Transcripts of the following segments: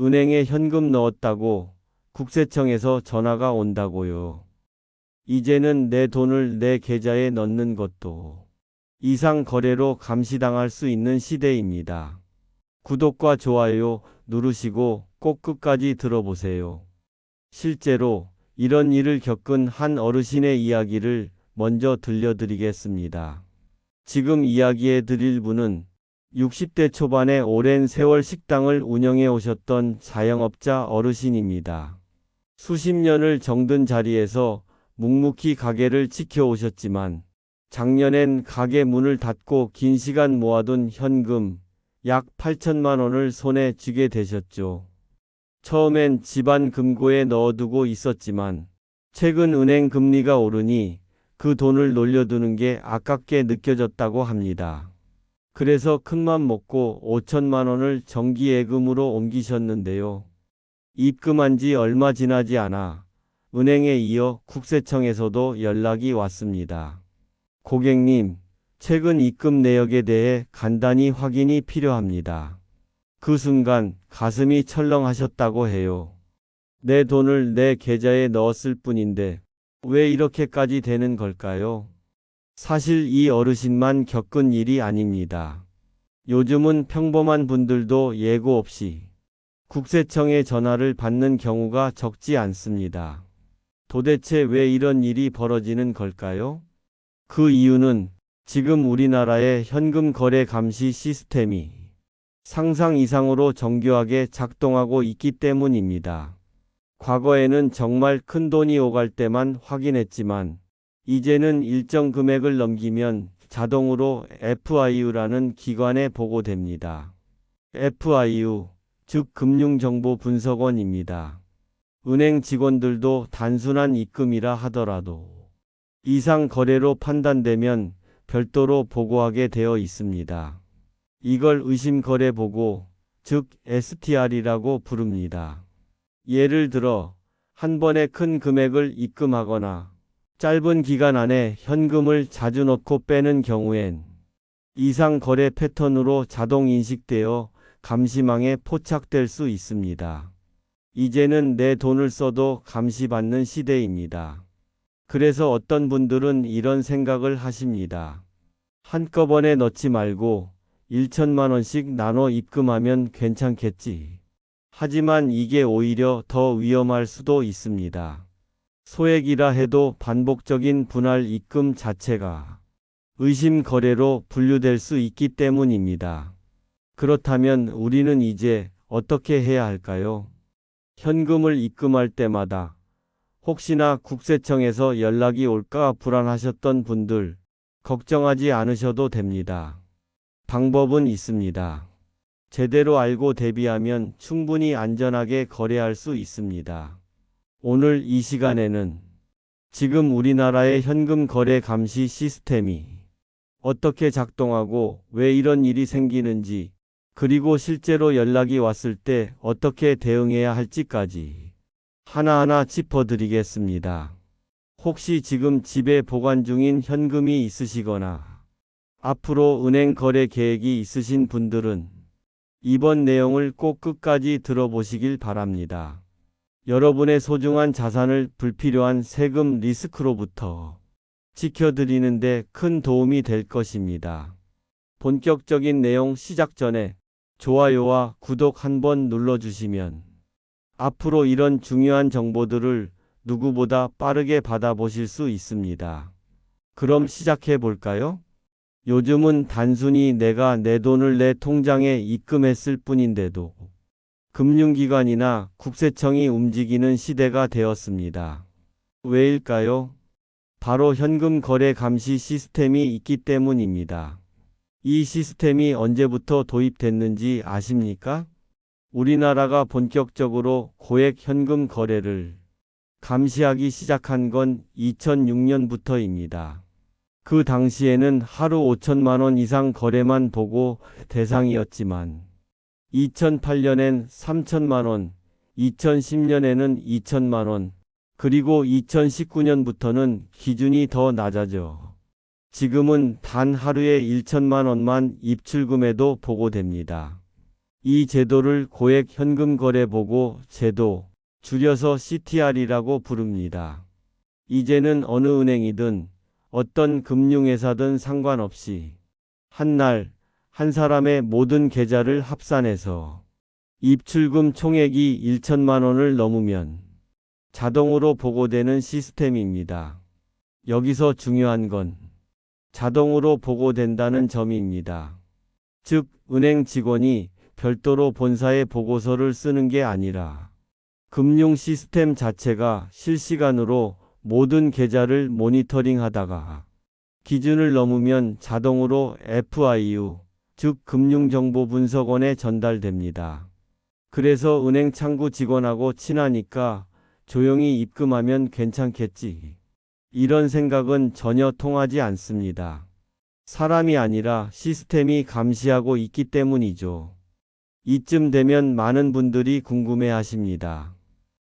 은행에 현금 넣었다고 국세청에서 전화가 온다고요. 이제는 내 돈을 내 계좌에 넣는 것도 이상 거래로 감시당할 수 있는 시대입니다. 구독과 좋아요 누르시고 꼭 끝까지 들어보세요. 실제로 이런 일을 겪은 한 어르신의 이야기를 먼저 들려드리겠습니다. 지금 이야기해 드릴 분은 60대 초반에 오랜 세월 식당을 운영해 오셨던 자영업자 어르신입니다. 수십 년을 정든 자리에서 묵묵히 가게를 지켜오셨지만 작년엔 가게 문을 닫고 긴 시간 모아둔 현금 약 8천만 원을 손에 쥐게 되셨죠. 처음엔 집안 금고에 넣어두고 있었지만 최근 은행 금리가 오르니 그 돈을 놀려두는 게 아깝게 느껴졌다고 합니다. 그래서 큰맘 먹고 5천만 원을 정기예금으로 옮기셨는데요. 입금한 지 얼마 지나지 않아 은행에 이어 국세청에서도 연락이 왔습니다. 고객님, 최근 입금 내역에 대해 간단히 확인이 필요합니다. 그 순간 가슴이 철렁하셨다고 해요. 내 돈을 내 계좌에 넣었을 뿐인데 왜 이렇게까지 되는 걸까요? 사실 이 어르신만 겪은 일이 아닙니다. 요즘은 평범한 분들도 예고 없이 국세청에 전화를 받는 경우가 적지 않습니다. 도대체 왜 이런 일이 벌어지는 걸까요? 그 이유는 지금 우리나라의 현금 거래 감시 시스템이 상상 이상으로 정교하게 작동하고 있기 때문입니다. 과거에는 정말 큰 돈이 오갈 때만 확인했지만 이제는 일정 금액을 넘기면 자동으로 FIU라는 기관에 보고됩니다. FIU, 즉 금융정보분석원입니다. 은행 직원들도 단순한 입금이라 하더라도 이상 거래로 판단되면 별도로 보고하게 되어 있습니다. 이걸 의심 거래 보고, 즉 STR이라고 부릅니다. 예를 들어 한 번에 큰 금액을 입금하거나 짧은 기간 안에 현금을 자주 넣고 빼는 경우엔 이상 거래 패턴으로 자동 인식되어 감시망에 포착될 수 있습니다. 이제는 내 돈을 써도 감시받는 시대입니다. 그래서 어떤 분들은 이런 생각을 하십니다. 한꺼번에 넣지 말고 1천만 원씩 나눠 입금하면 괜찮겠지. 하지만 이게 오히려 더 위험할 수도 있습니다. 소액이라 해도 반복적인 분할 입금 자체가 의심 거래로 분류될 수 있기 때문입니다. 그렇다면 우리는 이제 어떻게 해야 할까요? 현금을 입금할 때마다 혹시나 국세청에서 연락이 올까 불안하셨던 분들 걱정하지 않으셔도 됩니다. 방법은 있습니다. 제대로 알고 대비하면 충분히 안전하게 거래할 수 있습니다. 오늘 이 시간에는 지금 우리나라의 현금 거래 감시 시스템이 어떻게 작동하고 왜 이런 일이 생기는지 그리고 실제로 연락이 왔을 때 어떻게 대응해야 할지까지 하나하나 짚어드리겠습니다. 혹시 지금 집에 보관 중인 현금이 있으시거나 앞으로 은행 거래 계획이 있으신 분들은 이번 내용을 꼭 끝까지 들어보시길 바랍니다. 여러분의 소중한 자산을 불필요한 세금 리스크로부터 지켜드리는데 큰 도움이 될 것입니다. 본격적인 내용 시작 전에 좋아요와 구독 한번 눌러주시면 앞으로 이런 중요한 정보들을 누구보다 빠르게 받아보실 수 있습니다. 그럼 시작해 볼까요? 요즘은 단순히 내가 내 돈을 내 통장에 입금했을 뿐인데도 금융기관이나 국세청이 움직이는 시대가 되었습니다. 왜일까요? 바로 현금 거래 감시 시스템이 있기 때문입니다. 이 시스템이 언제부터 도입됐는지 아십니까? 우리나라가 본격적으로 고액 현금 거래를 감시하기 시작한 건 2006년부터입니다. 그 당시에는 하루 5천만 원 이상 거래만 보고 대상이었지만 2008년엔 3천만 원, 2010년에는 2천만 원, 그리고 2019년부터는 기준이 더 낮아져 지금은 단 하루에 1천만 원만 입출금해도 보고됩니다. 이 제도를 고액 현금 거래 보고 제도, 줄여서 CTR이라고 부릅니다. 이제는 어느 은행이든 어떤 금융회사든 상관없이 한날 한 사람의 모든 계좌를 합산해서 입출금 총액이 1천만 원을 넘으면 자동으로 보고되는 시스템입니다. 여기서 중요한 건 자동으로 보고된다는 점입니다. 즉, 은행 직원이 별도로 본사에 보고서를 쓰는 게 아니라 금융 시스템 자체가 실시간으로 모든 계좌를 모니터링 하다가 기준을 넘으면 자동으로 FIU, 즉 금융정보분석원에 전달됩니다. 그래서 은행 창구 직원하고 친하니까 조용히 입금하면 괜찮겠지. 이런 생각은 전혀 통하지 않습니다. 사람이 아니라 시스템이 감시하고 있기 때문이죠. 이쯤 되면 많은 분들이 궁금해 하십니다.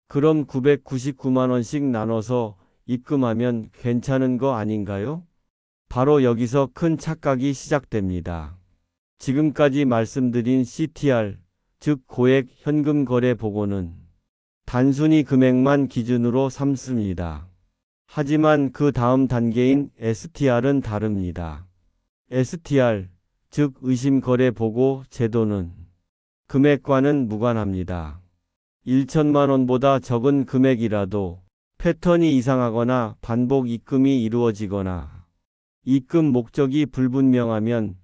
그럼 999만원씩 나눠서 입금하면 괜찮은 거 아닌가요? 바로 여기서 큰 착각이 시작됩니다. 지금까지 말씀드린 CTR, 즉 고액 현금 거래 보고는 단순히 금액만 기준으로 삼습니다. 하지만 그 다음 단계인 STR은 다릅니다. STR, 즉 의심 거래 보고 제도는 금액과는 무관합니다. 1천만 원보다 적은 금액이라도 패턴이 이상하거나 반복 입금이 이루어지거나 입금 목적이 불분명하면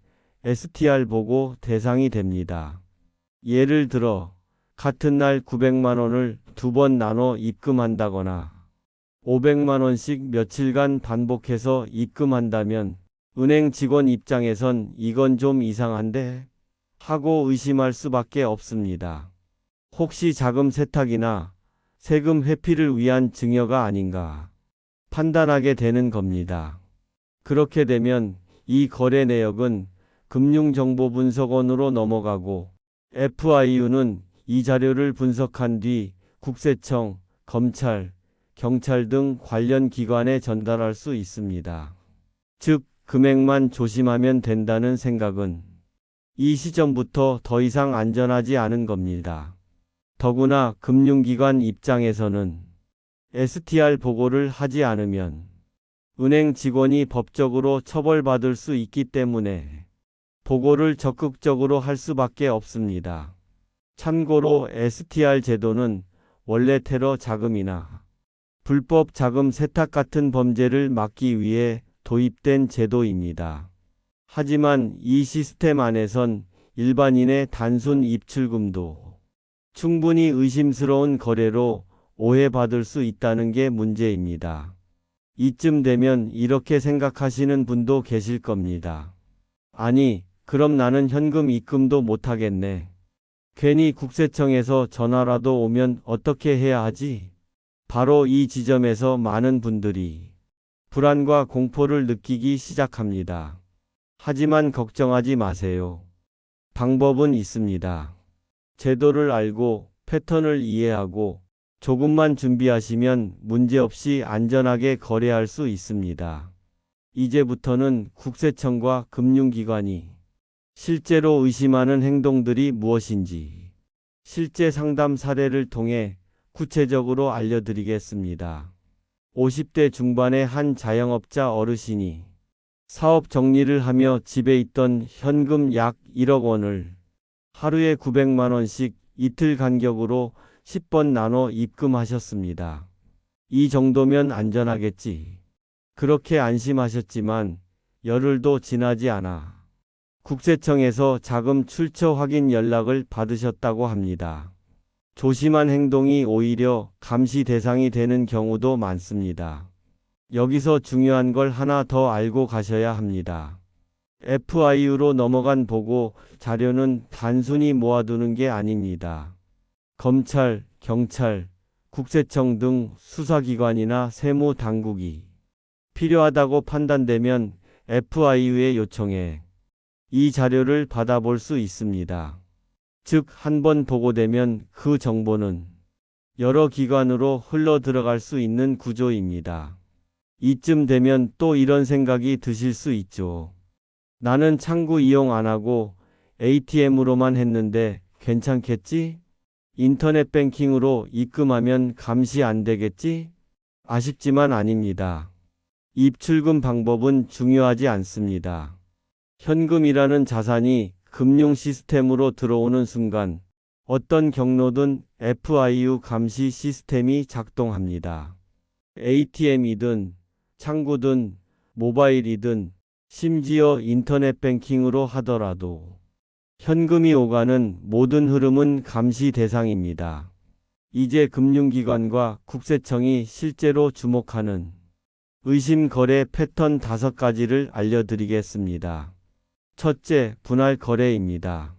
STR 보고 대상이 됩니다. 예를 들어 같은 날 900만 원을 두 번 나눠 입금한다거나 500만 원씩 며칠간 반복해서 입금한다면 은행 직원 입장에선 이건 좀 이상한데 하고 의심할 수밖에 없습니다. 혹시 자금 세탁이나 세금 회피를 위한 증여가 아닌가 판단하게 되는 겁니다. 그렇게 되면 이 거래 내역은 금융정보분석원으로 넘어가고 FIU는 이 자료를 분석한 뒤 국세청, 검찰, 경찰 등 관련 기관에 전달할 수 있습니다. 즉, 금액만 조심하면 된다는 생각은 이 시점부터 더 이상 안전하지 않은 겁니다. 더구나 금융기관 입장에서는 STR 보고를 하지 않으면 은행 직원이 법적으로 처벌받을 수 있기 때문에 보고를 적극적으로 할 수밖에 없습니다. 참고로 STR 제도는 원래 테러 자금이나 불법 자금 세탁 같은 범죄를 막기 위해 도입된 제도입니다. 하지만 이 시스템 안에선 일반인의 단순 입출금도 충분히 의심스러운 거래로 오해받을 수 있다는 게 문제입니다. 이쯤 되면 이렇게 생각하시는 분도 계실 겁니다. 아니, 그럼 나는 현금 입금도 못하겠네. 괜히 국세청에서 전화라도 오면 어떻게 해야 하지? 바로 이 지점에서 많은 분들이 불안과 공포를 느끼기 시작합니다. 하지만 걱정하지 마세요. 방법은 있습니다. 제도를 알고 패턴을 이해하고 조금만 준비하시면 문제없이 안전하게 거래할 수 있습니다. 이제부터는 국세청과 금융기관이 실제로 의심하는 행동들이 무엇인지 실제 상담 사례를 통해 구체적으로 알려드리겠습니다. 50대 중반의 한 자영업자 어르신이 사업 정리를 하며 집에 있던 현금 약 1억 원을 하루에 900만 원씩 이틀 간격으로 10번 나눠 입금하셨습니다. 이 정도면 안전하겠지. 그렇게 안심하셨지만 열흘도 지나지 않아 국세청에서 자금 출처 확인 연락을 받으셨다고 합니다. 조심한 행동이 오히려 감시 대상이 되는 경우도 많습니다. 여기서 중요한 걸 하나 더 알고 가셔야 합니다. FIU로 넘어간 보고 자료는 단순히 모아두는 게 아닙니다. 검찰, 경찰, 국세청 등 수사기관이나 세무당국이 필요하다고 판단되면 FIU에 요청해 이 자료를 받아볼 수 있습니다. 즉, 한 번 보고되면 그 정보는 여러 기관으로 흘러 들어갈 수 있는 구조입니다. 이쯤 되면 또 이런 생각이 드실 수 있죠. 나는 창구 이용 안 하고 ATM으로만 했는데 괜찮겠지? 인터넷 뱅킹으로 입금하면 감시 안 되겠지? 아쉽지만 아닙니다. 입출금 방법은 중요하지 않습니다. 현금이라는 자산이 금융 시스템으로 들어오는 순간 어떤 경로든 FIU 감시 시스템이 작동합니다. ATM이든 창구든 모바일이든 심지어 인터넷 뱅킹으로 하더라도 현금이 오가는 모든 흐름은 감시 대상입니다. 이제 금융기관과 국세청이 실제로 주목하는 의심 거래 패턴 다섯 가지를 알려드리겠습니다. 첫째, 분할 거래입니다.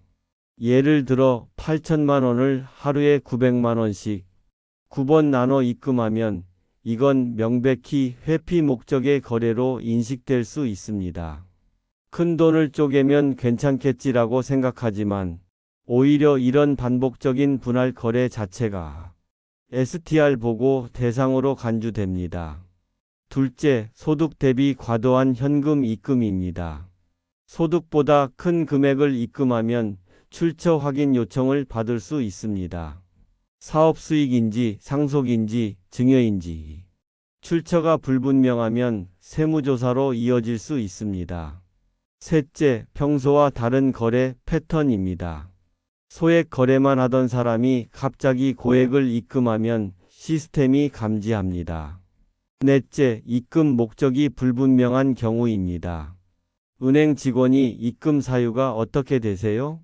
예를 들어 8천만 원을 하루에 900만 원씩 9번 나눠 입금하면 이건 명백히 회피 목적의 거래로 인식될 수 있습니다. 큰 돈을 쪼개면 괜찮겠지라고 생각하지만 오히려 이런 반복적인 분할 거래 자체가 STR 보고 대상으로 간주됩니다. 둘째, 소득 대비 과도한 현금 입금입니다. 소득보다 큰 금액을 입금하면 출처 확인 요청을 받을 수 있습니다. 사업 수익인지 상속인지 증여인지 출처가 불분명하면 세무조사로 이어질 수 있습니다. 셋째, 평소와 다른 거래 패턴입니다. 소액 거래만 하던 사람이 갑자기 고액을 입금하면 시스템이 감지합니다. 넷째, 입금 목적이 불분명한 경우입니다. 은행 직원이 입금 사유가 어떻게 되세요?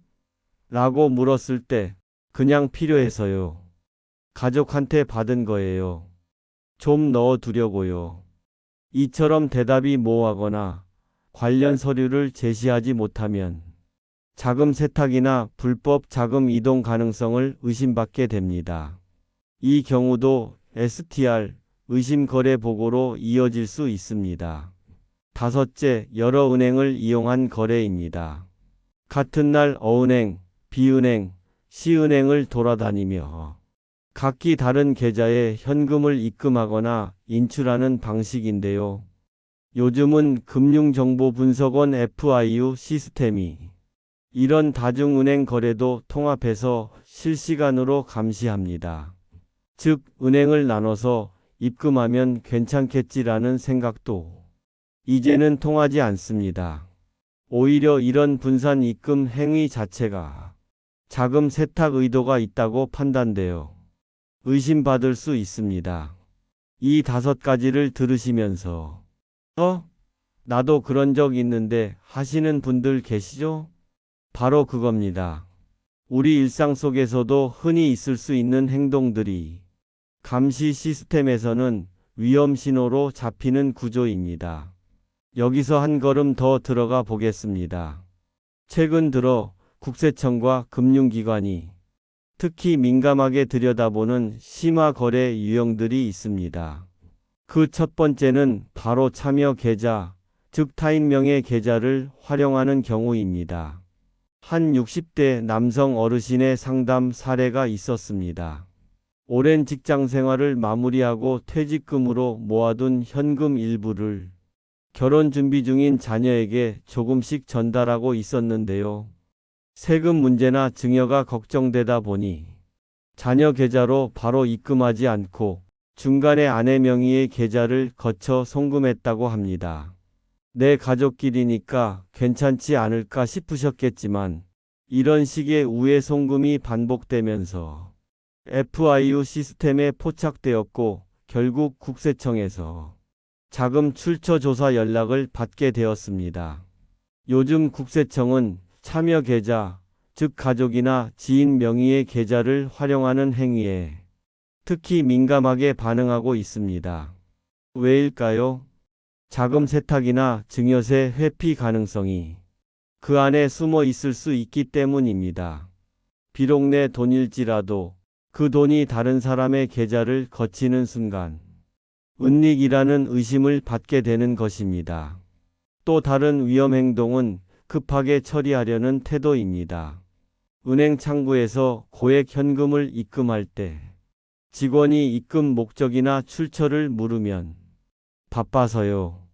라고 물었을 때 그냥 필요해서요. 가족한테 받은 거예요. 좀 넣어 두려고요. 이처럼 대답이 모호하거나 관련 서류를 제시하지 못하면 자금 세탁이나 불법 자금 이동 가능성을 의심받게 됩니다. 이 경우도 STR 의심 거래 보고로 이어질 수 있습니다. 다섯째, 여러 은행을 이용한 거래입니다. 같은 날 어은행, 비은행, 시은행을 돌아다니며 각기 다른 계좌에 현금을 입금하거나 인출하는 방식인데요. 요즘은 금융정보분석원 FIU 시스템이 이런 다중은행 거래도 통합해서 실시간으로 감시합니다. 즉, 은행을 나눠서 입금하면 괜찮겠지라는 생각도 이제는 통하지 않습니다. 오히려 이런 분산 입금 행위 자체가 자금 세탁 의도가 있다고 판단되어 의심받을 수 있습니다. 이 다섯 가지를 들으시면서 어? 나도 그런 적 있는데 하시는 분들 계시죠? 바로 그겁니다. 우리 일상 속에서도 흔히 있을 수 있는 행동들이 감시 시스템에서는 위험 신호로 잡히는 구조입니다. 여기서 한 걸음 더 들어가 보겠습니다. 최근 들어 국세청과 금융기관이 특히 민감하게 들여다보는 심화 거래 유형들이 있습니다. 그 첫 번째는 바로 참여 계좌, 즉 타인명의 계좌를 활용하는 경우입니다. 한 60대 남성 어르신의 상담 사례가 있었습니다. 오랜 직장 생활을 마무리하고 퇴직금으로 모아둔 현금 일부를 결혼 준비 중인 자녀에게 조금씩 전달하고 있었는데요. 세금 문제나 증여가 걱정되다 보니 자녀 계좌로 바로 입금하지 않고 중간에 아내 명의의 계좌를 거쳐 송금했다고 합니다. 내 가족끼리니까 괜찮지 않을까 싶으셨겠지만 이런 식의 우회 송금이 반복되면서 FIU 시스템에 포착되었고 결국 국세청에서 자금 출처 조사 연락을 받게 되었습니다. 요즘 국세청은 참여 계좌, 즉 가족이나 지인 명의의 계좌를 활용하는 행위에 특히 민감하게 반응하고 있습니다. 왜일까요? 자금 세탁이나 증여세 회피 가능성이 그 안에 숨어 있을 수 있기 때문입니다. 비록 내 돈일지라도 그 돈이 다른 사람의 계좌를 거치는 순간 은닉이라는 의심을 받게 되는 것입니다. 또 다른 위험 행동은 급하게 처리하려는 태도입니다. 은행 창구에서 고액 현금을 입금할 때 직원이 입금 목적이나 출처를 물으면 바빠서요.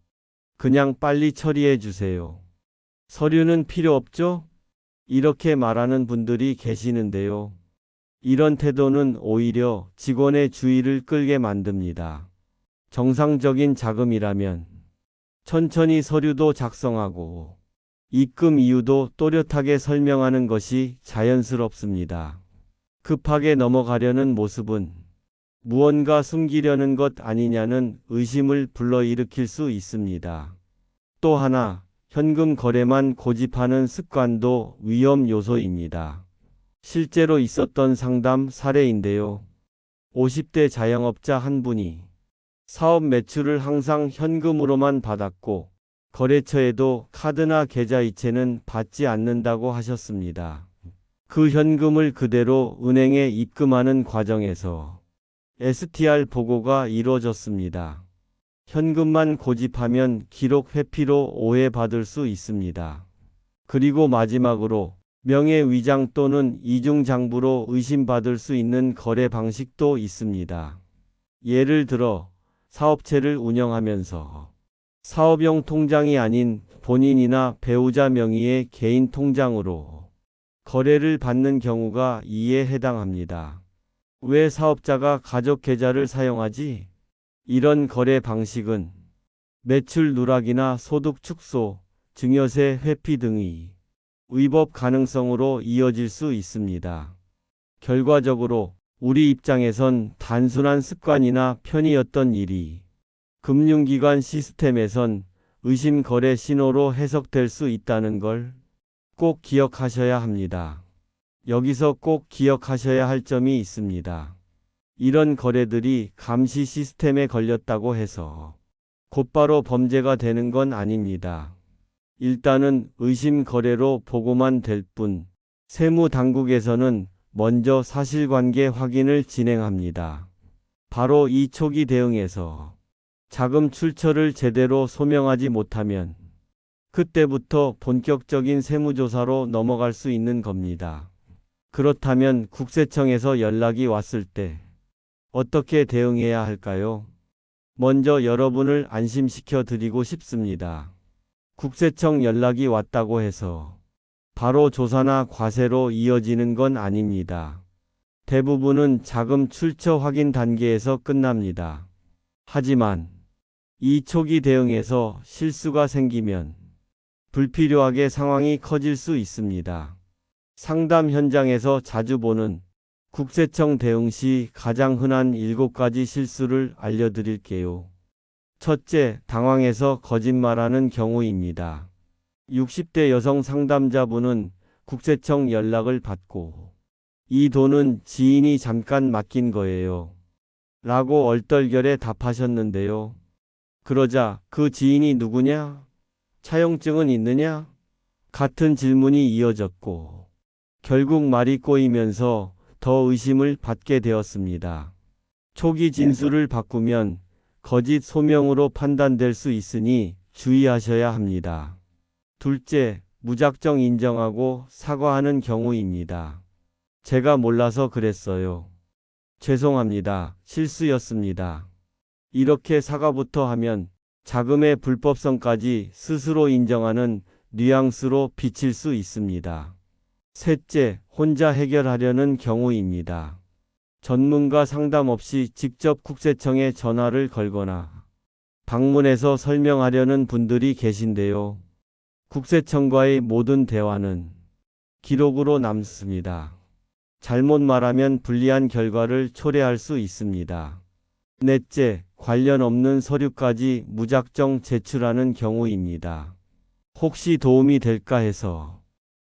그냥 빨리 처리해 주세요. 서류는 필요 없죠? 이렇게 말하는 분들이 계시는데요. 이런 태도는 오히려 직원의 주의를 끌게 만듭니다. 정상적인 자금이라면 천천히 서류도 작성하고 입금 이유도 또렷하게 설명하는 것이 자연스럽습니다. 급하게 넘어가려는 모습은 무언가 숨기려는 것 아니냐는 의심을 불러일으킬 수 있습니다. 또 하나, 현금 거래만 고집하는 습관도 위험 요소입니다. 실제로 있었던 상담 사례인데요. 50대 자영업자 한 분이 사업 매출을 항상 현금으로만 받았고 거래처에도 카드나 계좌이체는 받지 않는다고 하셨습니다. 그 현금을 그대로 은행에 입금하는 과정에서 STR 보고가 이루어졌습니다. 현금만 고집하면 기록 회피로 오해받을 수 있습니다. 그리고 마지막으로 명예 위장 또는 이중 장부로 의심받을 수 있는 거래 방식도 있습니다. 예를 들어 사업체를 운영하면서 사업용 통장이 아닌 본인이나 배우자 명의의 개인 통장으로 거래를 받는 경우가 이에 해당합니다. 왜 사업자가 가족 계좌를 사용하지? 이런 거래 방식은 매출 누락이나 소득 축소, 증여세 회피 등의 위법 가능성으로 이어질 수 있습니다. 결과적으로 우리 입장에선 단순한 습관이나 편의였던 일이 금융기관 시스템에선 의심 거래 신호로 해석될 수 있다는 걸 꼭 기억하셔야 합니다. 여기서 꼭 기억하셔야 할 점이 있습니다. 이런 거래들이 감시 시스템에 걸렸다고 해서 곧바로 범죄가 되는 건 아닙니다. 일단은 의심 거래로 보고만 될 뿐, 세무 당국에서는 먼저 사실관계 확인을 진행합니다. 바로 이 초기 대응에서 자금 출처를 제대로 소명하지 못하면 그때부터 본격적인 세무조사로 넘어갈 수 있는 겁니다. 그렇다면 국세청에서 연락이 왔을 때 어떻게 대응해야 할까요? 먼저 여러분을 안심시켜 드리고 싶습니다. 국세청 연락이 왔다고 해서 바로 조사나 과세로 이어지는 건 아닙니다. 대부분은 자금 출처 확인 단계에서 끝납니다. 하지만 이 초기 대응에서 실수가 생기면 불필요하게 상황이 커질 수 있습니다. 상담 현장에서 자주 보는 국세청 대응 시 가장 흔한 7가지 실수를 알려드릴게요. 첫째, 당황해서 거짓말하는 경우입니다. 60대 여성 상담자분은 국세청 연락을 받고 이 돈은 지인이 잠깐 맡긴 거예요. 라고 얼떨결에 답하셨는데요. 그러자 그 지인이 누구냐? 차용증은 있느냐? 같은 질문이 이어졌고 결국 말이 꼬이면서 더 의심을 받게 되었습니다. 초기 진술을 바꾸면 거짓 소명으로 판단될 수 있으니 주의하셔야 합니다. 둘째, 무작정 인정하고 사과하는 경우입니다. 제가 몰라서 그랬어요. 죄송합니다. 실수였습니다. 이렇게 사과부터 하면 자금의 불법성까지 스스로 인정하는 뉘앙스로 비칠 수 있습니다. 셋째, 혼자 해결하려는 경우입니다. 전문가 상담 없이 직접 국세청에 전화를 걸거나 방문해서 설명하려는 분들이 계신데요. 국세청과의 모든 대화는 기록으로 남습니다. 잘못 말하면 불리한 결과를 초래할 수 있습니다. 넷째, 관련 없는 서류까지 무작정 제출하는 경우입니다. 혹시 도움이 될까 해서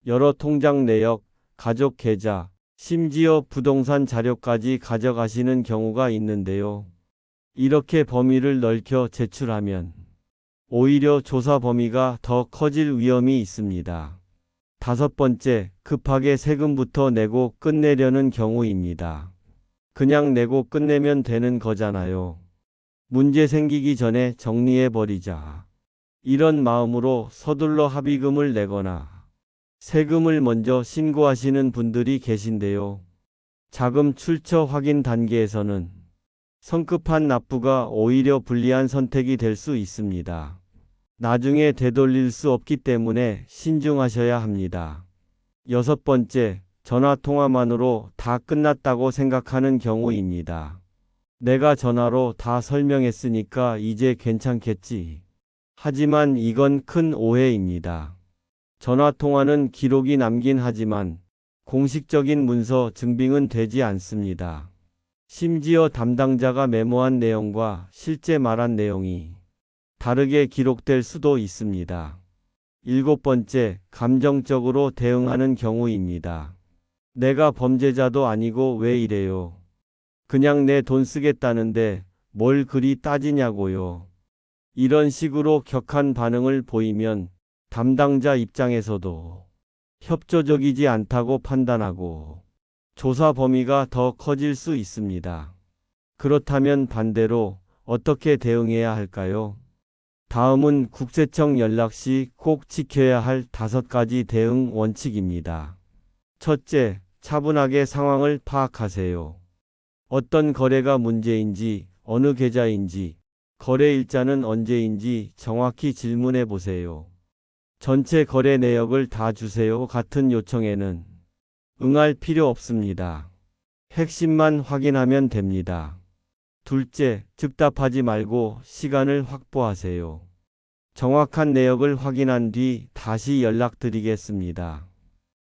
여러 통장 내역, 가족 계좌, 심지어 부동산 자료까지 가져가시는 경우가 있는데요. 이렇게 범위를 넓혀 제출하면 오히려 조사 범위가 더 커질 위험이 있습니다. 다섯 번째, 급하게 세금부터 내고 끝내려는 경우입니다. 그냥 내고 끝내면 되는 거잖아요. 문제 생기기 전에 정리해버리자. 이런 마음으로 서둘러 합의금을 내거나 세금을 먼저 신고하시는 분들이 계신데요. 자금 출처 확인 단계에서는 성급한 납부가 오히려 불리한 선택이 될 수 있습니다. 나중에 되돌릴 수 없기 때문에 신중하셔야 합니다. 여섯 번째, 전화 통화만으로 다 끝났다고 생각하는 경우입니다. 내가 전화로 다 설명했으니까 이제 괜찮겠지. 하지만 이건 큰 오해입니다. 전화 통화는 기록이 남긴 하지만 공식적인 문서 증빙은 되지 않습니다. 심지어 담당자가 메모한 내용과 실제 말한 내용이 다르게 기록될 수도 있습니다. 일곱 번째, 감정적으로 대응하는 경우입니다. 내가 범죄자도 아니고 왜 이래요? 그냥 내 돈 쓰겠다는데 뭘 그리 따지냐고요. 이런 식으로 격한 반응을 보이면 담당자 입장에서도 협조적이지 않다고 판단하고 조사 범위가 더 커질 수 있습니다. 그렇다면 반대로 어떻게 대응해야 할까요? 다음은 국세청 연락 시 꼭 지켜야 할 다섯 가지 대응 원칙입니다. 첫째, 차분하게 상황을 파악하세요. 어떤 거래가 문제인지, 어느 계좌인지, 거래 일자는 언제인지 정확히 질문해 보세요. 전체 거래 내역을 다 주세요 같은 요청에는 응할 필요 없습니다. 핵심만 확인하면 됩니다. 둘째, 즉답하지 말고 시간을 확보하세요. 정확한 내역을 확인한 뒤 다시 연락드리겠습니다.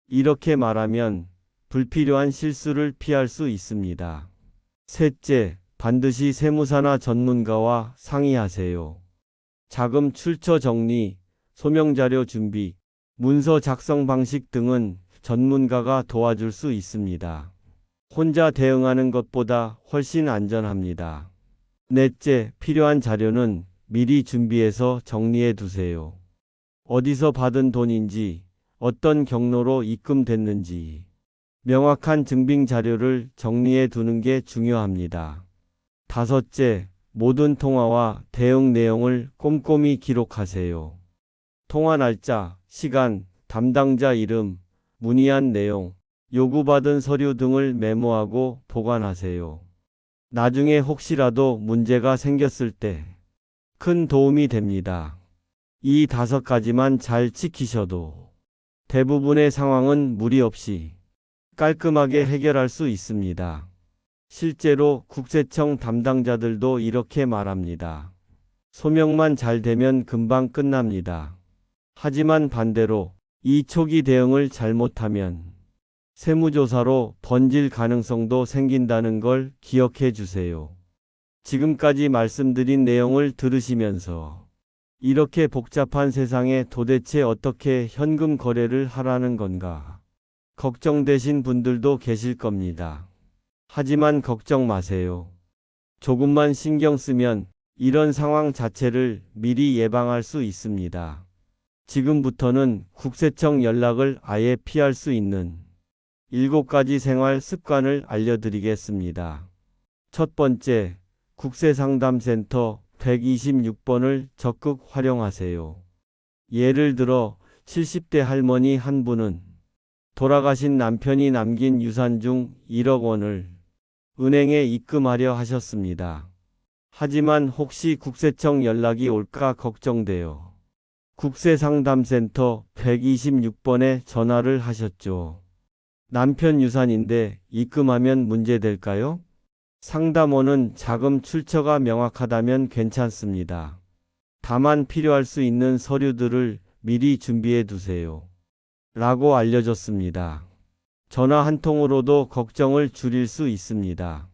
이렇게 말하면 불필요한 실수를 피할 수 있습니다. 셋째, 반드시 세무사나 전문가와 상의하세요. 자금 출처 정리, 소명자료 준비, 문서 작성 방식 등은 전문가가 도와줄 수 있습니다. 혼자 대응하는 것보다 훨씬 안전합니다. 넷째, 필요한 자료는 미리 준비해서 정리해 두세요. 어디서 받은 돈인지, 어떤 경로로 입금됐는지, 명확한 증빙 자료를 정리해 두는 게 중요합니다. 다섯째, 모든 통화와 대응 내용을 꼼꼼히 기록하세요. 통화 날짜, 시간, 담당자 이름, 문의한 내용, 요구받은 서류 등을 메모하고 보관하세요. 나중에 혹시라도 문제가 생겼을 때 큰 도움이 됩니다. 이 다섯 가지만 잘 지키셔도 대부분의 상황은 무리 없이 깔끔하게 해결할 수 있습니다. 실제로 국세청 담당자들도 이렇게 말합니다. 소명만 잘 되면 금방 끝납니다. 하지만 반대로 이 초기 대응을 잘못하면 세무조사로 번질 가능성도 생긴다는 걸 기억해 주세요. 지금까지 말씀드린 내용을 들으시면서 이렇게 복잡한 세상에 도대체 어떻게 현금 거래를 하라는 건가 걱정되신 분들도 계실 겁니다. 하지만 걱정 마세요. 조금만 신경 쓰면 이런 상황 자체를 미리 예방할 수 있습니다. 지금부터는 국세청 연락을 아예 피할 수 있는 일곱 가지 생활 습관을 알려드리겠습니다. 첫 번째, 국세상담센터 126번을 적극 활용하세요. 예를 들어 70대 할머니 한 분은 돌아가신 남편이 남긴 유산 중 1억 원을 은행에 입금하려 하셨습니다. 하지만 혹시 국세청 연락이 올까 걱정되어 국세상담센터 126번에 전화를 하셨죠. 남편 유산인데 입금하면 문제될까요? 상담원은 자금 출처가 명확하다면 괜찮습니다. 다만 필요할 수 있는 서류들을 미리 준비해 두세요. 라고 알려줬습니다. 전화 한 통으로도 걱정을 줄일 수 있습니다.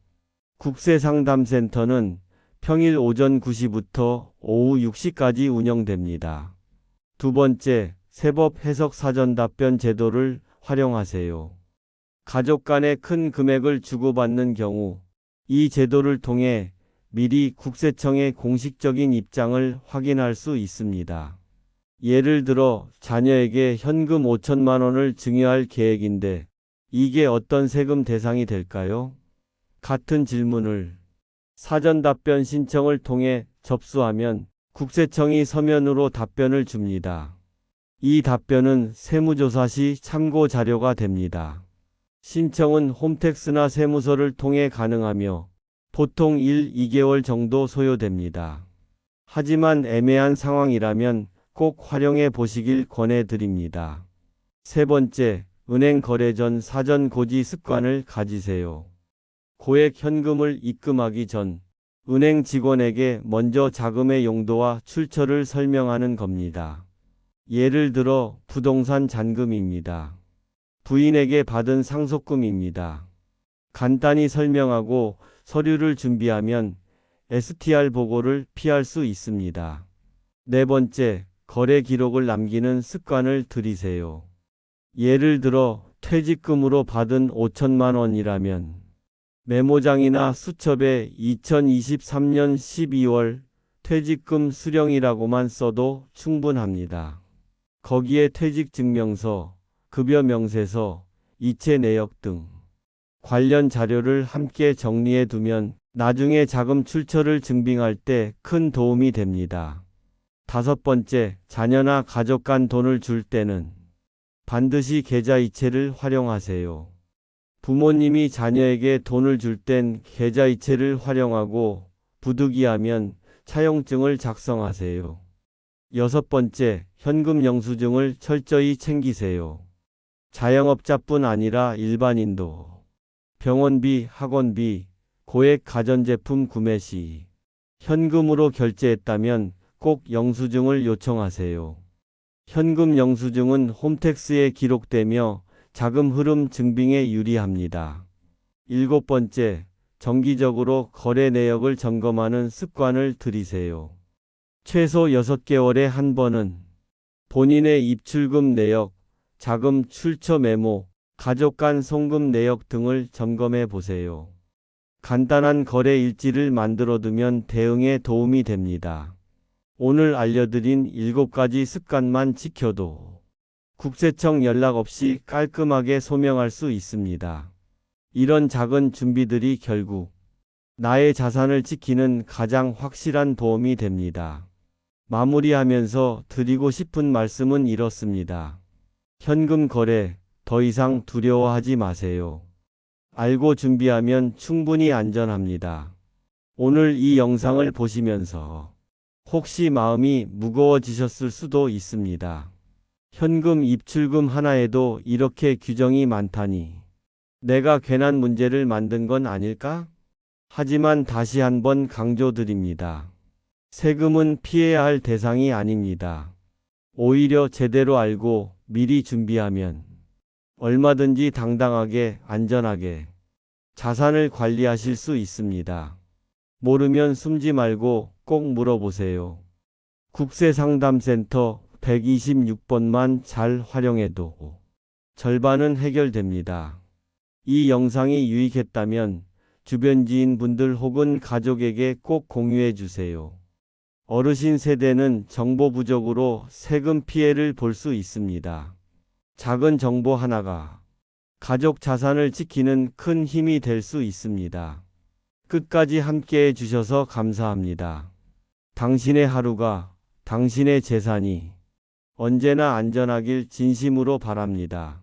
국세상담센터는 평일 오전 9시부터 오후 6시까지 운영됩니다. 두 번째, 세법 해석 사전 답변 제도를 활용하세요. 가족 간에 큰 금액을 주고받는 경우 이 제도를 통해 미리 국세청의 공식적인 입장을 확인할 수 있습니다. 예를 들어 자녀에게 현금 5천만 원을 증여할 계획인데 이게 어떤 세금 대상이 될까요? 같은 질문을 사전 답변 신청을 통해 접수하면 국세청이 서면으로 답변을 줍니다. 이 답변은 세무조사 시 참고 자료가 됩니다. 신청은 홈택스나 세무서를 통해 가능하며 보통 1, 2개월 정도 소요됩니다. 하지만 애매한 상황이라면 꼭 활용해 보시길 권해드립니다. 세 번째, 은행 거래 전 사전 고지 습관을 가지세요. 고액 현금을 입금하기 전 은행 직원에게 먼저 자금의 용도와 출처를 설명하는 겁니다. 예를 들어 부동산 잔금입니다. 부인에게 받은 상속금입니다. 간단히 설명하고 서류를 준비하면 STR 보고를 피할 수 있습니다. 네 번째, 거래 기록을 남기는 습관을 들이세요. 예를 들어 퇴직금으로 받은 5천만 원이라면 메모장이나 수첩에 2023년 12월 퇴직금 수령이라고만 써도 충분합니다. 거기에 퇴직 증명서, 급여 명세서, 이체 내역 등 관련 자료를 함께 정리해 두면 나중에 자금 출처를 증빙할 때 큰 도움이 됩니다. 다섯 번째, 자녀나 가족 간 돈을 줄 때는 반드시 계좌 이체를 활용하세요. 부모님이 자녀에게 돈을 줄 땐 계좌 이체를 활용하고 부득이하면 차용증을 작성하세요. 여섯 번째, 현금 영수증을 철저히 챙기세요. 자영업자뿐 아니라 일반인도 병원비, 학원비, 고액 가전제품 구매 시 현금으로 결제했다면 꼭 영수증을 요청하세요. 현금 영수증은 홈택스에 기록되며 자금 흐름 증빙에 유리합니다. 일곱 번째, 정기적으로 거래 내역을 점검하는 습관을 들이세요. 최소 6개월에 한 번은 본인의 입출금 내역, 자금 출처 메모, 가족 간 송금 내역 등을 점검해 보세요. 간단한 거래 일지를 만들어 두면 대응에 도움이 됩니다. 오늘 알려드린 7가지 습관만 지켜도 국세청 연락 없이 깔끔하게 소명할 수 있습니다. 이런 작은 준비들이 결국 나의 자산을 지키는 가장 확실한 도움이 됩니다. 마무리하면서 드리고 싶은 말씀은 이렇습니다. 현금 거래 더 이상 두려워하지 마세요. 알고 준비하면 충분히 안전합니다. 오늘 이 영상을 보시면서 혹시 마음이 무거워지셨을 수도 있습니다. 현금 입출금 하나에도 이렇게 규정이 많다니. 내가 괜한 문제를 만든 건 아닐까? 하지만 다시 한번 강조드립니다. 세금은 피해야 할 대상이 아닙니다. 오히려 제대로 알고 미리 준비하면 얼마든지 당당하게 안전하게 자산을 관리하실 수 있습니다. 모르면 숨지 말고 꼭 물어보세요. 국세상담센터 126번만 잘 활용해도 절반은 해결됩니다. 이 영상이 유익했다면 주변 지인 분들 혹은 가족에게 꼭 공유해 주세요. 어르신 세대는 정보 부족으로 세금 피해를 볼 수 있습니다. 작은 정보 하나가 가족 자산을 지키는 큰 힘이 될 수 있습니다. 끝까지 함께 해 주셔서 감사합니다. 당신의 하루가 당신의 재산이 언제나 안전하길 진심으로 바랍니다.